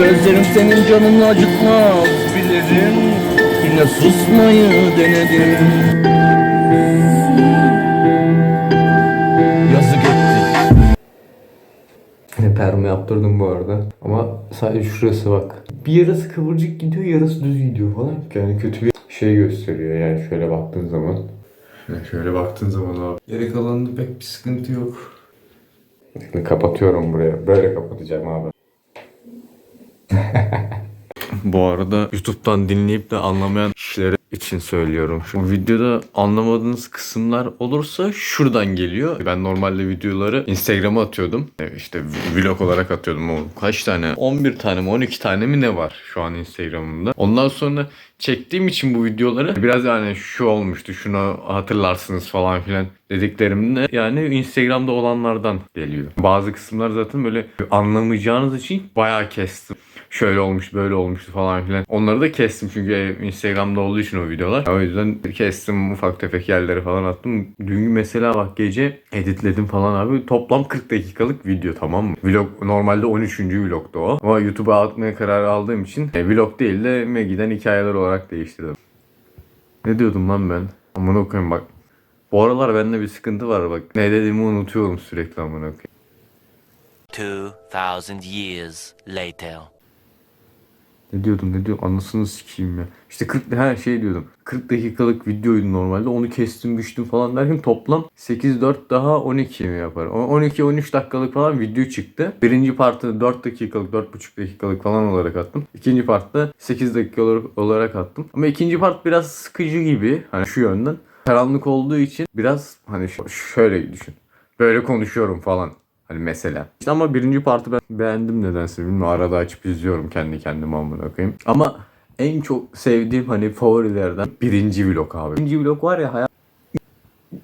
Sözlerim senin canını acıtmaz bilirim Yine susmayı denedim Yazık Yine perma yaptırdım bu arada. Ama sadece şurası bak. Bir yarısı kıvırcık gidiyor, yarısı düz gidiyor falan. Yani kötü bir şey gösteriyor yani şöyle baktığın zaman. Yani şöyle baktığın zaman abi. Geri kalanında pek bir sıkıntı yok. Kapatıyorum buraya. Böyle kapatacağım abi. Bu arada YouTube'dan dinleyip de anlamayan kişiler için söylüyorum. Şu videoda anlamadığınız kısımlar olursa şuradan geliyor. Ben normalde videoları Instagram'a atıyordum. E, İşte vlog olarak atıyordum. O kaç tane? 11 tane mi 12 tane mi ne var şu an Instagram'ımda. Ondan sonra çektiğim için bu videoları biraz yani şu olmuştu şunu hatırlarsınız falan filan dediklerimde yani Instagram'da olanlardan geliyor. Bazı kısımlar zaten böyle anlamayacağınız için bayağı kestim şöyle olmuş böyle olmuştu falan filan. Onları da kestim çünkü Instagram'da olduğu için o videolar. O yüzden kestim ufak tefek yerleri falan attım. Dün mesela bak gece editledim falan abi. Toplam 40 dakikalık video tamam mı? Vlog normalde 13. vlogdu o. Ama YouTube'a atmaya karar aldığım için e, vlog değil de Maggie'den hikayeler olarak değiştirdim. Ne diyordum lan ben? Amına koyayım bak. Bu aralar bende bir sıkıntı var bak. Ne dediğimi unutuyorum sürekli amına koyayım. 2,000 years later. Ne diyordum ne diyordum anasını sikeyim ya. İşte 40 her şey diyordum. 40 dakikalık videoydu normalde. Onu kestim biçtim falan derken toplam 8 4 daha 12 mi yapar? O 12 13 dakikalık falan video çıktı. Birinci partı 4 dakikalık 4,5 dakikalık falan olarak attım. İkinci partta 8 dakika olarak, attım. Ama ikinci part biraz sıkıcı gibi. Hani şu yönden. Karanlık olduğu için biraz hani şöyle düşün. Böyle konuşuyorum falan. Hani mesela. İşte ama birinci partı ben beğendim nedense. Bilmiyorum arada açıp izliyorum kendi kendime amına koyayım. Ama en çok sevdiğim hani favorilerden birinci vlog abi. Birinci vlog var ya hayat...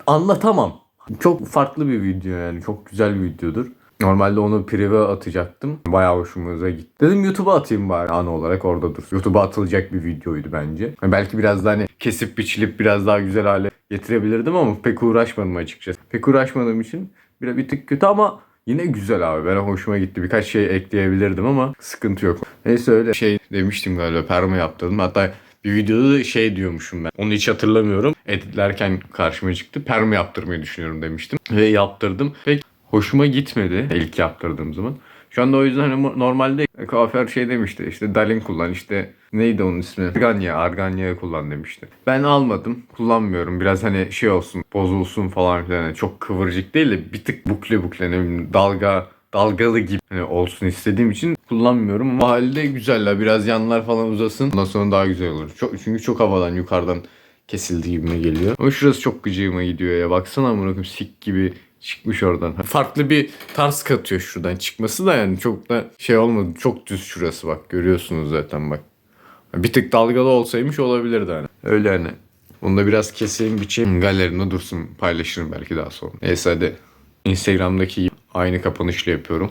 Anlatamam. Çok farklı bir video yani. Çok güzel bir videodur. Normalde onu prive atacaktım. Bayağı hoşumuza gitti. Dedim YouTube'a atayım bari ana olarak orada dur. YouTube'a atılacak bir videoydu bence. Hani belki biraz daha hani kesip biçilip biraz daha güzel hale getirebilirdim ama pek uğraşmadım açıkçası. Pek uğraşmadığım için bir, bir tık kötü ama Yine güzel abi. Ben hoşuma gitti. Birkaç şey ekleyebilirdim ama sıkıntı yok. Neyse öyle şey demiştim galiba. Perma yaptırdım. Hatta bir videoda da şey diyormuşum ben. Onu hiç hatırlamıyorum. Editlerken karşıma çıktı. Perma yaptırmayı düşünüyorum demiştim. Ve yaptırdım. Pek hoşuma gitmedi ilk yaptırdığım zaman. Şu anda o yüzden hani normalde kuaför şey demişti işte Dalin kullan işte neydi onun ismi? Arganya, Arganya kullan demişti. Ben almadım, kullanmıyorum. Biraz hani şey olsun, bozulsun falan filan. Hani çok kıvırcık değil de bir tık bukle bukle ne bileyim dalga dalgalı gibi hani olsun istediğim için kullanmıyorum. Halde güzeller. Biraz yanlar falan uzasın. Ondan sonra daha güzel olur. Çok, çünkü çok havadan yukarıdan kesildi gibime geliyor. Ama şurası çok gıcığıma gidiyor ya. Baksana amına koyayım sik gibi çıkmış oradan. Farklı bir tarz katıyor şuradan çıkması da yani çok da şey olmadı. Çok düz şurası bak görüyorsunuz zaten bak. Bir tık dalgalı olsaymış olabilirdi hani. Öyle hani. Onu da biraz keseyim biçeyim. Galerimde dursun paylaşırım belki daha sonra. Neyse hadi. Instagram'daki aynı kapanışla yapıyorum.